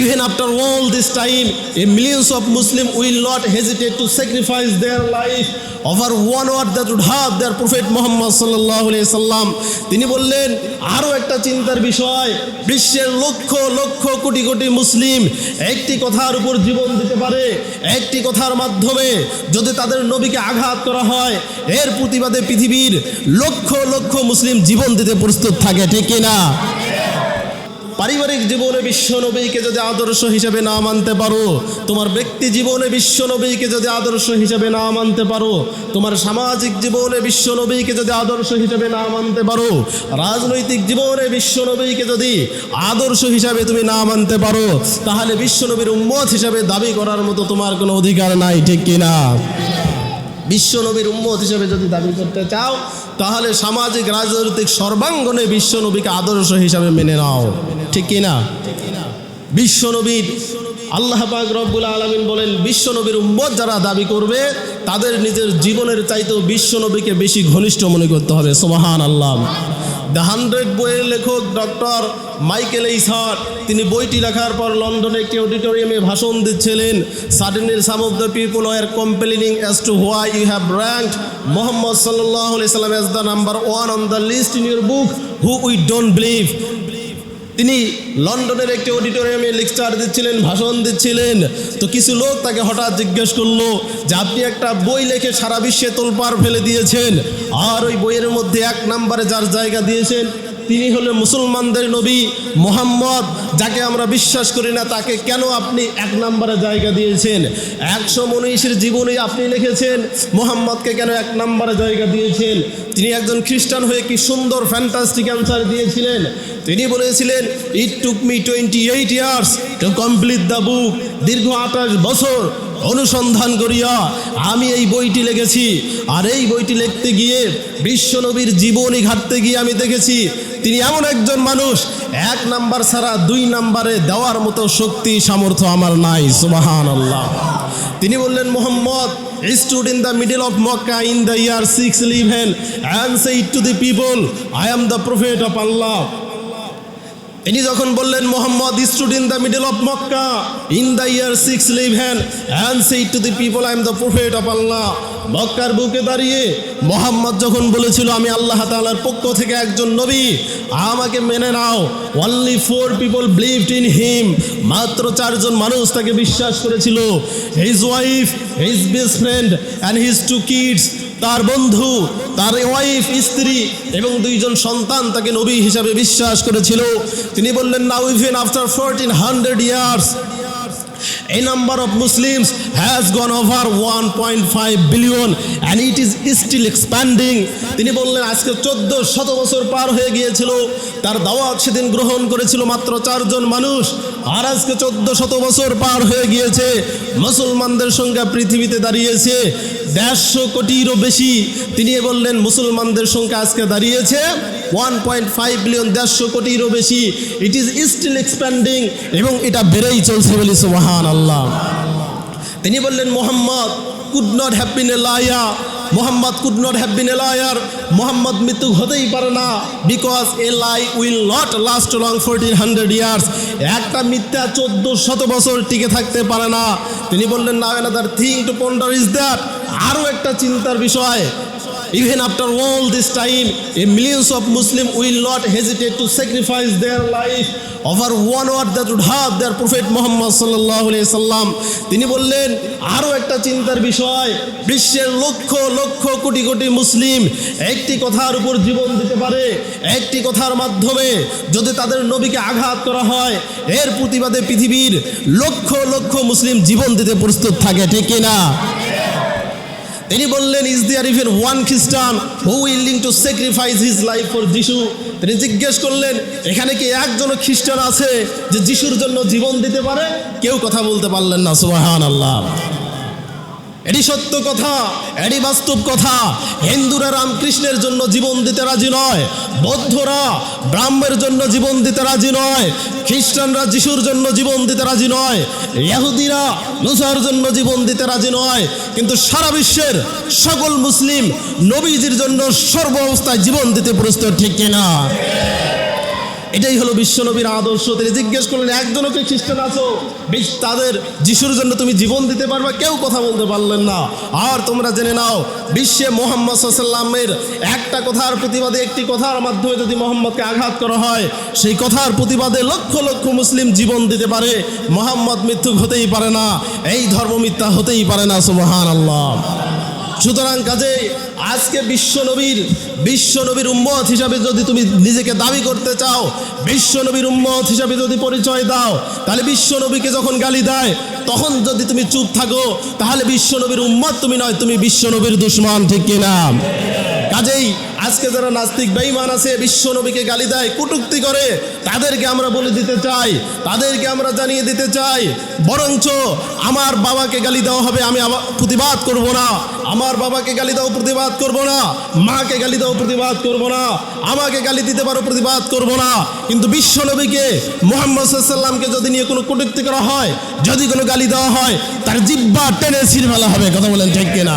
Even after all this time a millions of Muslim will not hesitate to sacrifice their life over one war that would have their prophet Mohammad সাল্লাহ সাল্লাম তিনি বললেন আরও একটা চিন্তার বিষয়। বিশ্বের লক্ষ লক্ষ, কোটি কোটি মুসলিম একটি কথার উপর জীবন দিতে পারে, একটি কথার মাধ্যমে যদি তাদের নবীকে আঘাত করা হয়, এর প্রতিবাদে পৃথিবীর লক্ষ লক্ষ মুসলিম জীবন দিতে প্রস্তুত থাকে, ঠিক কিনা? না পারিবারিক জীবনে বিশ্ব নবীকে যদি আদর্শ হিসেবে না মানতে পারো, তোমার ব্যক্তি জীবনে বিশ্ব নবীকে যদি আদর্শ হিসেবে না মানতে পারো, তোমার সামাজিক জীবনে বিশ্ব নবীকে যদি আদর্শ হিসেবে না মানতে পারো, রাজনৈতিক জীবনে বিশ্ব নবীকে যদি আদর্শ হিসাবে তুমি না মানতে পারো, তাহলে বিশ্ব নবীর উম্মত হিসাবে দাবি করার মতো তোমার কোনো অধিকার নাই, ঠিক কিনা? বিশ্ব নবীর উম্মত হিসেবে যদি দাবি করতে চাও, তাহলে সামাজিক, রাজনৈতিক সর্বাঙ্গনে বিশ্বনবীকে আদর্শ হিসাবে মেনে নাও। ঠিক কি না বিশ্ব নবীর আল্লাহ পাক রব্বুল আলমিন বলেন, বিশ্বনবীর উম্মত যারা দাবি করবে, তাদের নিজের জীবনের চাইতেও বিশ্বনবীকে বেশি ঘনিষ্ঠ মনে করতে হবে। সোমাহান আল্লাহ দ্য হান্ড্রেড বইয়ের লেখক ডক্টর মাইকেল এইসার। তিনি বইটি লেখার পর লন্ডনে একটি অডিটোরিয়ামে ভাষণ দিচ্ছিলেন। Suddenly some of the people are compelling as to why you have rank Mohammad সাল্লাহ সাল্লাম as the number one on the list in your book who we don't believe তিনি লন্ডনের একটি অডিটোরিয়ামে লেকচার দিচ্ছিলেন, ভাষণ দিচ্ছিলেন। তো কিছু লোক তাকে হঠাৎ জিজ্ঞেস করল যে, আপনি একটা বই লেখে সারা বিশ্বে তোলপাড় ফেলে দিয়েছেন, আর ওই বইয়ের মধ্যে এক নাম্বারে যার জায়গা দিয়েছেন তিনি হলেন মুসলমানদের নবী মোহাম্মদ, যাকে আমরা বিশ্বাস করি না, তাকে কেন আপনি এক নম্বরে জায়গা দিয়েছেন? একশো মনীষীর জীবনে আপনি লিখেছেন, মোহাম্মদকে কেন এক নম্বরে জায়গা দিয়েছেন? তিনি একজন খ্রিস্টান হয়ে কি সুন্দর ফ্যান্টাস্টিক অ্যান্সার দিয়েছিলেন? তিনি বলেছিলেন it took me twenty eight years to complete the book দীর্ঘ আঠাশ বছর অনুসন্ধান করিয়া আমি এই বইটি লিখেছি আর এই বইটি লিখতে গিয়ে বিশ্বনবীর জীবনী ঘাটতে গিয়ে আমি দেখেছি তিনি এমন একজন মানুষ এক নাম্বার ছাড়া দুই নাম্বারে দেওয়ার মতো শক্তি সামর্থ্য আমার নাই সুবাহান আল্লাহ তিনি বললেন Mohammad stood in the middle of Makkah in the year 611 and said to the people, I am the prophet of Allah. তিনি যখন বললেন, Mohammad stood in the middle of Mecca, in the year six eleven and said to the people, I am the prophet of Allah. মক্কার বুকে দাঁড়িয়ে মোহাম্মদ যখন বলেছিল, আমি আল্লাহ তাআলার পক্ষ থেকে একজন নবী, আমাকে মেনে নাও। Only four people believed in him মাত্র চারজন মানুষ তাকে বিশ্বাস করেছিল। His wife his best friend and his two kids তার বন্ধু, তার ওয়াইফ স্ত্রী এবং দুইজন সন্তান তাকে নবী হিসাবে বিশ্বাস করেছিল। তিনি বললেন না even after fourteen hundred years a number of Muslims has gone over 1.5 billion and it is still expanding. তিনি বললেন, আজকে চোদ্দ শত বছর পার হয়ে গিয়েছিল। তার দাওয়াত সেদিন গ্রহণ করেছিল মাত্র চারজন মানুষ আর আজকে চোদ্দ শত বছর পার হয়ে গিয়েছে। মুসলমানদের সংখ্যা পৃথিবীতে দাঁড়িয়েছে। দেড়শো কোটিরও বেশি। তিনি বললেন, মুসলমানদের সংখ্যা আজকে দাঁড়িয়েছে ওয়ান পয়েন্ট ফাইভ বিলিয়ন দেড়শো কোটিরও বেশি। ইট ইজ স্টিল এক্সপ্যান্ডিং এবং এটা বেড়েই চলছে বলি সুবাহান আল্লাহ তিনি বললেন, Mohammad could not have been a liar Mohammad could not have been a liar. Mohammad মৃত্যু হতেই পারে না। Because a lie will not last long fourteen hundred years. একটা মিথ্যা চোদ্দ শত বছর টিকে থাকতে পারে না। তিনি বললেন, না another thing to ponder is that আরও একটা চিন্তার বিষয় even after all this time a millions of Muslim will not hesitate to sacrifice their life over one war that would have their prophet Mohammad সাল্লাহ সাল্লাম তিনি বললেন আরও একটা চিন্তার বিষয়। বিশ্বের লক্ষ লক্ষ, কোটি কোটি মুসলিম একটি কথার উপর জীবন দিতে পারে, একটি কথার মাধ্যমে যদি তাদের নবীকে আঘাত করা হয়, এর প্রতিবাদে পৃথিবীর লক্ষ লক্ষ মুসলিম জীবন দিতে প্রস্তুত থাকে, ঠিক কিনা? না তিনি বললেন ইজ দেয়ার আরিফের one Christian who willing to sacrifice his life for যিশু? তিনি জিজ্ঞেস করলেন, এখানে কি একজন খ্রিস্টান আছে যে যিশুর জন্য জীবন দিতে পারে? কেউ কথা বলতে পারলেন না সুবাহান আল্লাহ এটি সত্য কথা এটি বাস্তব কথা। হিন্দুরা রামকৃষ্ণের জন্য জীবন দিতে রাজি নয়, বৌদ্ধরা ব্রাহ্মের জন্য জীবন দিতে রাজি নয়, খ্রিস্টানরা যিশুর জন্য জীবন দিতে রাজি নয় ইয়াহুদিরা নুসার জন্য জীবন দিতে রাজি নয়। কিন্তু সারা বিশ্বের সকল মুসলিম নবীজির জন্য সর্ব অবস্থায় জীবন দিতে প্রস্তুত ঠিক কিনা? এটাই হলো বিশ্বনবীর আদর্শ। তিনি জিজ্ঞেস করলেন, একজনও কি খ্রিস্টান আছো? তাদের যিশুর জন্য তুমি জীবন দিতে পারবে? কেউ কথা বলতে পারলেন না। আর তোমরা জেনে নাও, বিশ্বে মোহাম্মদ সাল্লামের একটা কথার প্রতিবাদে একটি কথার মাধ্যমে যদি মোহাম্মদকে আঘাত করা হয়, সেই কথার প্রতিবাদে লক্ষ লক্ষ মুসলিম জীবন দিতে পারে। মোহাম্মদ মৃত্যুক হতেই পারে না, এই ধর্ম মিথ্যা হতেই পারে না সুবহান আল্লাহ সুতরাং কাজে আজকে বিশ্বনবীর বিশ্বনবীর বিশ্ব নবীর উম্মত হিসাবে যদি তুমি নিজেকে দাবি করতে চাও, বিশ্বনবীর উম্মত হিসাবে যদি পরিচয় দাও, তাহলে বিশ্বনবীকে যখন গালি দেয়, তখন যদি তুমি চুপ থাকো, তাহলে বিশ্বনবীর উম্মত তুমি নয়, তুমি বিশ্বনবীর দুশ্মন, ঠিক কিনা? কাজেই আজকে যারা নাস্তিক বেঈমান আছে, বিশ্ব নবীকে গালি দেয়, কুটুক্তি করে, তাদেরকে আমরা বলে দিতে চাই, তাদেরকে আমরা জানিয়ে দিতে চাই, বরঞ্চ আমার বাবাকে গালি দেওয়া হবে, আমি প্রতিবাদ করব না। আমার বাবাকে গালি দাও প্রতিবাদ করব না, মাকে গালি দাও প্রতিবাদ করব না, আমাকে গালি দিতে পারো প্রতিবাদ করব না। কিন্তু বিশ্ব নবীকে, মোহাম্মদ সাল্লামকে যদি নিয়ে কোনো কটূক্তি করা হয়, যদি কোনো গালি দেওয়া হয়, তার জিব্বা টেনে ছিঁড়ে ফেলা হবে, কথা বলেন ঠিক কিনা?